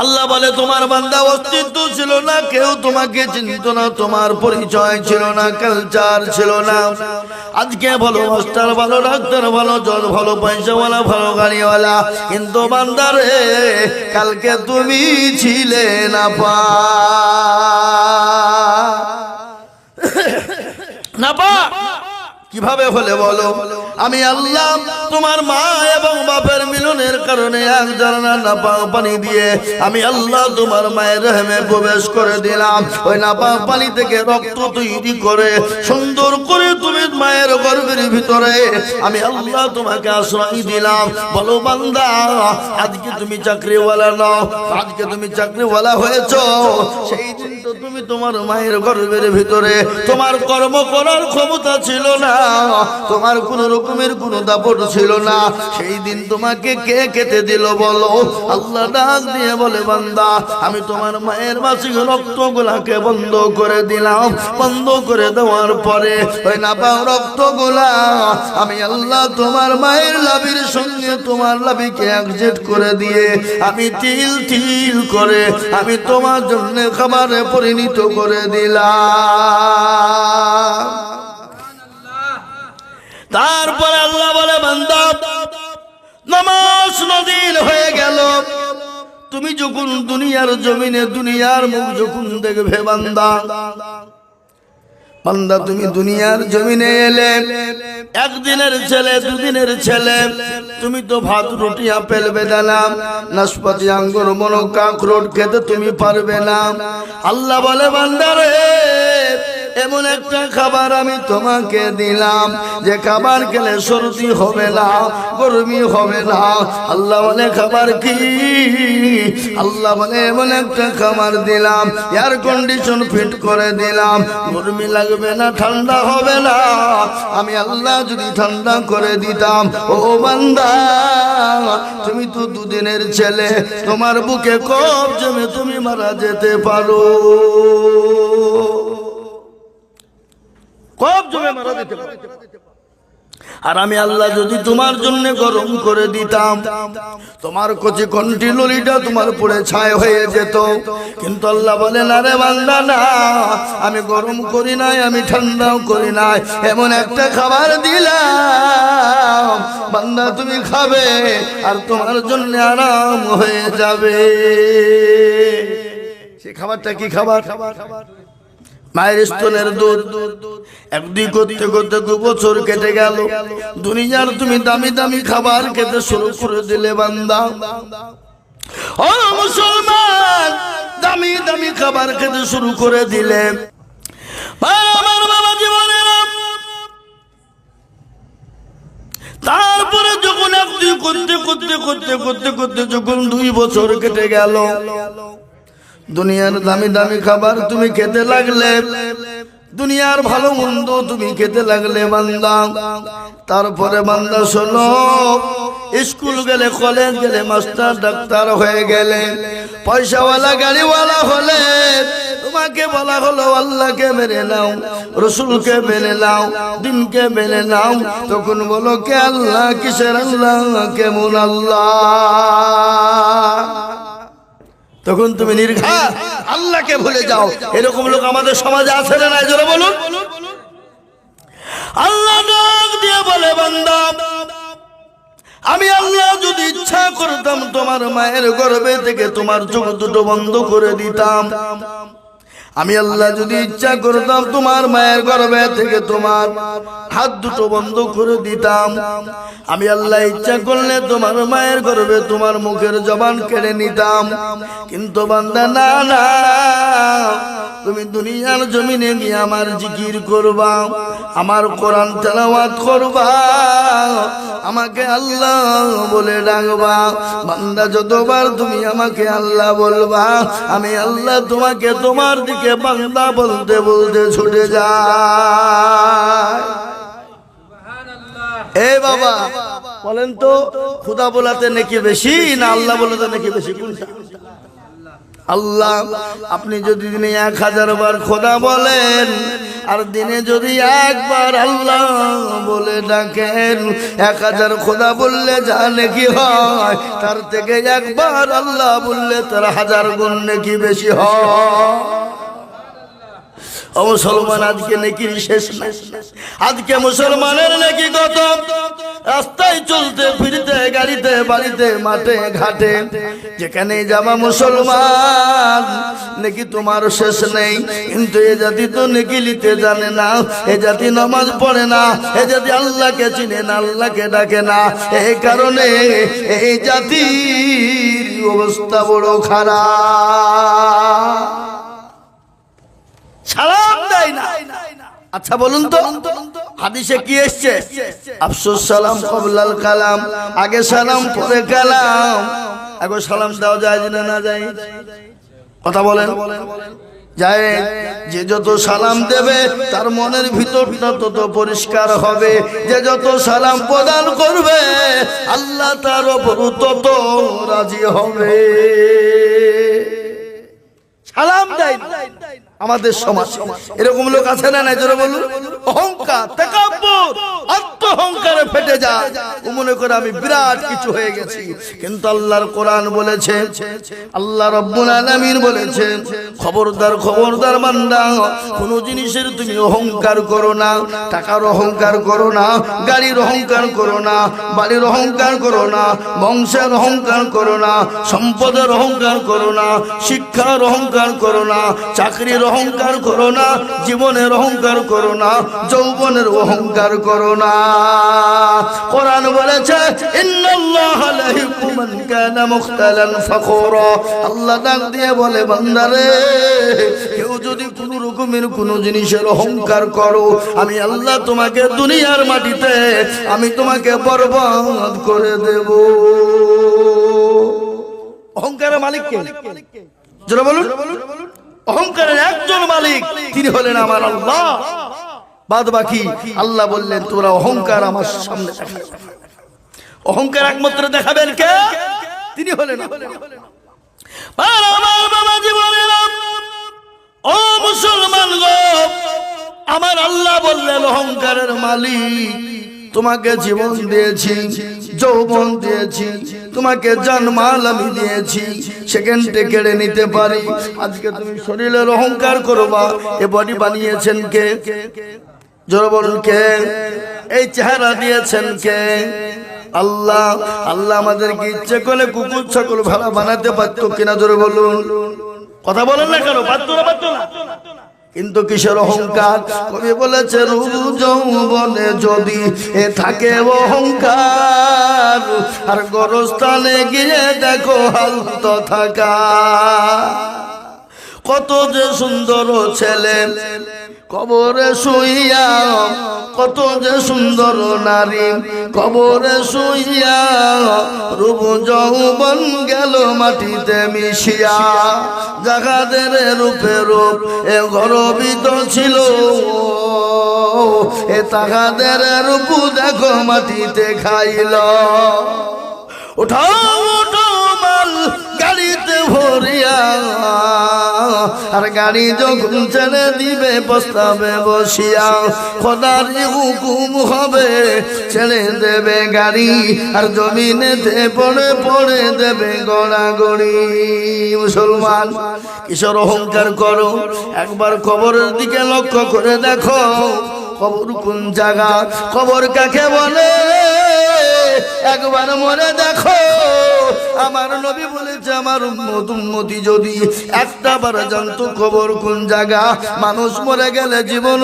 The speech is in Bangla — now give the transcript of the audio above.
আল্লাহ বলে, তোমার বান্দা অস্তিত্ব ছিল না, কেউ তোমাকে চিনত না, তোমার পরিচয় ছিল না কালচার ছিল না। আজকে ভালো মাস্টার ভালো ডাক্তার ভালো জজ ভালো পয়সাওয়ালা ভালো গাড়িওয়ালা, কিন্তু বান্দারে কালকে তুমি ছিলে না পা। না পা। কীভাবে হলে বলো? আমি আল্লাহ তোমার মা এবং বাপের মিলনের কারণে এক জানা নাপা পানি দিয়ে আমি আল্লাহ তোমার মায়ের রহমে প্রবেশ করে দিলাম। ওই নাপা পানি থেকে রক্ত তৈরি করে সুন্দর করে তুমি মায়ের গর্ভের ভিতরে আমি আল্লাহ তোমাকে আশ্রয় দিলাম। বলো, বান্দা, আজকে তুমি চাকরিওয়ালা নাও, আজকে তুমি চাকরিওয়ালা হয়েছ। সেই তুমি তোমার মায়ের গর্ভের ভিতরে, তোমার কর্ম করার ক্ষমতা ছিল না, তোমার কোন রকমের কোন দাপট ছিল না। সেই দিন তোমাকে কে খেতে দিল বলো? আল্লাহ ডাক দিয়ে বলে, বান্দা, আমি তোমার মায়ের মাসিক রক্ত গুলাকে বন্ধ করে দিলাম। বন্ধ করে দেওয়ার পরে, ওই না পাও রক্তগুলা আমি আল্লাহ তোমার মায়ের লাভির সঙ্গে তোমার লাভিকে একজেট করে দিয়ে, আমি তিল তিল করে, আমি তোমার জন্য খাবারে পরিণত করে দিলাম। তারপরে আল্লাহ বলে, বান্দা, নামাজ নদীর হয়ে গেল। তুমি যখন দুনিয়ার জমিনে, দুনিয়ার মুখ যখন দেখবে, বান্দা বান্দা, তুমি দুনিয়ার জমিনে এলে, একদিনের ছেলে, দুদিনের ছেলে, তুমি তো ভাত, রুটি, আপেল, বেদানা, নাশপাতি, আঙ্গুর মনো কাঁকরোট খেতে তুমি পারবে না। আল্লাহ বলে বান্দারে এমন একটা খাবার আমি তোমাকে দিলাম, যে খাবার খেলে সর্দি হবে না, গরমি হবে না। আল্লাহ বলে, খাবার কি? আল্লাহ বলে, এমন একটা খাবার দিলাম এয়ার কন্ডিশন ফিট করে দিলাম। গরমি লাগবে না, ঠান্ডা হবে না। আমি আল্লাহ যদি ঠান্ডা করে দিতাম, ও বান্দা, তুমি তো দুদিনের ছেলে, তোমার বুকে কব জমে তুমি মারা যেতে পারো। কব জমে মারা যেতে পারো। আর আমি আল্লাহ যদি তোমার জন্য গরম করে দিতাম, তোমার কচি কন্টি ললিটা তোমার পড়ে ছায় হয়ে যেত। কিন্তু আল্লাহ বলে, না রে বান্দা, না, আমি গরম করি নাই, আমি ঠান্ডাও করি নাই, এমন একটা খাবার দিলাম। বান্দা, তুমি খাবে আর তোমার জন্য আরাম হয়ে যাবে। সে খাবারটা কি খাবার খাবার খাবার? মায়ের স্তনের দুধ। একদিক করতে করতে দু বছর কেটে গেল। দুনিয়ার তুমি দামি দামি খাবার খেতে শুরু করে দিলে বান্দা। ও মুসলমান, দামি দামি খাবার খেতে শুরু করে দিলে। আমার বাবা জীবনের তারপরে যখন একদিন করতে করতে করতে করতে করতে যখন দুই বছর কেটে গেল দুনিয়ার দামি দামি খাবার তুমি খেতে লাগলে, দুনিয়ার ভালো মন্দ তুমি খেতে লাগলে বান্দা। তারপরে বান্দা শোনো, স্কুল গেলে, কলেজ গেলে, মাস্টার, ডাক্তার হয়ে গেলে, পয়সাওয়ালা, গাড়িওয়ালা হলে তোমাকে বলা হলো, আল্লাহকে মেনে নাও, রসুলকে মেনে নাও, দিনকে মেনে নাও। তখন বলো, কে আল্লাহ, কিসের আল্লাহ, কেমন আল্লাহ? তখন তুমি নির্ঘাত। আল্লাহকে ভুলে যাও। এরকম লোক আমাদের সমাজে আছে না নাই? জোরে বলুন। আল্লাহ ডাক দিয়ে বলে, বান্দা, আমি আল্লাহ যদি ইচ্ছা করতাম তোমার মায়ের গর্বে থেকে তোমার চোখ দুটো বন্ধ করে দিতাম। আমি আল্লাহ যদি ইচ্ছা করতাম তোমার মায়ের গর্ভে থেকে তোমার হাত দুটো বন্ধ করে দিতাম। আমি আল্লাহ ইচ্ছা করলে তোমার মায়ের গর্বে তোমার মুখের জবান কেড়ে নিতাম। কিন্তু বান্দা, না না। তুমি দুনিয়ার জমিনে গিয়ে আমার জিকির করবা, আমার কোরআন তেলাওয়াত করবা। আমাকে আল্লাহ বলে ডাকবা, বান্দা যতবার তুমি আমাকে আল্লাহ বলবা, আমি আল্লাহ তোমাকে তোমার দিকে বান্দা বলতে বলতে ছুটে যায়। এ বাবা, বলেন তো, খুদা বলাতে নাকি বেশি না আল্লাহ বলাতে নাকি বেশি? কোনটা? আল্লাহ, আপনি যদি দিনে এক হাজার বার খোদা বলেন, আর দিনে যদি একবার আল্লাহ বলে ডাকেন, এক হাজার খোদা বললে যা নাকি হয়, তার থেকে একবার আল্লাহ বললে তার হাজার গুণ নাকি বেশি হয়। মুসলমান, আজকে নাকি শেষ আজকে মুসলমানের নাকি কত? রাস্তায় চলতে, ফিরতে, গাড়িতে, বাড়িতে, মাঠে, ঘাটে, যেখানে যাবা মুসলমান, নাকি তোমার শেষ নেই। কিন্তু এ জাতি তো নাকি লিতে জানে না, এ জাতি নামাজ পড়ে না, এ জাতি আল্লাহকে চিনে না, আল্লাহকে ডাকে না। এই কারণে এই জাতির অবস্থা বড় খারাপ। সালাম দেয় না। আচ্ছা বলুন তো, হাদিসে কি এসছে? আফসোস, সালাম, কবলাল, কালাম, আগে সালাম, পরে কালাম। আগে সালাম দেওয়া যায় না না যায়। কথা বলেন। যায় যে যত সালাম দেবে, তার মনের ভিতরটা তত পরিষ্কার হবে। যে যত সালাম প্রদান করবে, আল্লাহ তার ওপর তত রাজি হবে। সালাম দেয়। আমাদের সমাজ। এরকম লোক আছে না নাই? জোরে বলুন। অহংকার আত্মহংকারে ফেটে যায় ও মনে করে আমি বিরাট কিছু হয়ে গেছি কিন্তু আল্লাহর কোরআন বলেছে আল্লাহ রব্বুল আলামিন বলেছেন খবরদার খবরদার বান্দা কোন জিনিসের তুমি অহংকার করো না টাকার অহংকার করো না গাড়ির অহংকার করো না বাড়ির অহংকার করো না বংশের অহংকার করো না সম্পদের অহংকার করো না শিক্ষার অহংকার করো না চাকরির অহংকার করো না জীবনের অহংকার করো না যৌবনের অহংকার করো না। আল্লাহ বলে বান্দারে যদি জিনিসের অহংকার করো, আমি আল্লাহ তোমাকে দুনিয়ার মাটিতে, আমি তোমাকে বরবাদ করে দেব। অহংকারের মালিক বলুন। অহংকারের একজন মালিক, তিনি হলেন আমার আল্লাহ। বাদ বাকি আল্লাহ বললেন, তোরা অহংকার আমার সামনে অহংকার একমাত্র দেখাবেন কে? তিনি হলেন আমার আল্লাহ বললেন, অহংকারের মালিক, তোমাকে জীবন দিয়েছি, যৌবন দিয়েছি, তোমাকে জন্মাল আমি দিয়েছি সেকেন্ডে কেড়ে নিতে পারি। আজকে তুমি শরীরের অহংকার করবা। এ বডি বানিয়েছেন কে? জোর বলুন কে? এই চেহারা দিয়েছেন কে? আল্লাহ আল্লাহ আমাদেরকে ইচ্ছে করলে কুকুর ছাগল ভাড়া বানাতে পারতো কিনা জোরে বলুন। কথা বলেন না কেন? পারতো না পারতো না? কিন্তু কিসের অহংকার? কবি বলেছে রূপ যৌবনে যদি এ থাকে অহংকার আর গরস্থানে গিয়ে দেখো হালত থাকা কত যে সুন্দর ছেলে। কবরে শুইয়া, কত যে সুন্দর নারী কবরে শুইয়া, রূপ যৌবন গেল মাটিতে মিশিয়া। জাগাদের রূপে রূপ এ গরবিত ছিল। এ তাগাদের রূপ দেখো মাটিতে খাইল। ওঠাও ওঠো মাল গাড়িতে ভরিয়া। আর গাড়ি যখন ছেড়ে দিবে, প্রস্তাবে বসিয়া খোদারি হুকুম হবে। ছেড়ে দেবে গাড়ি আর জমিনেতে পড়ে পড়ে দেবে গড়াগড়ি। মুসলমান কিশোর অহংকার করো? একবার কবরের দিকে লক্ষ্য করে দেখো, কবর কোন জায়গা? কবর কাকে বলে? একবার মনে দেখো। আমার নবী বলেছে, আমার উম্মত, উম্মতি যদি একটা বার জানতো খবর কোন জায়গা, মানুষ মরে গেলে জীবন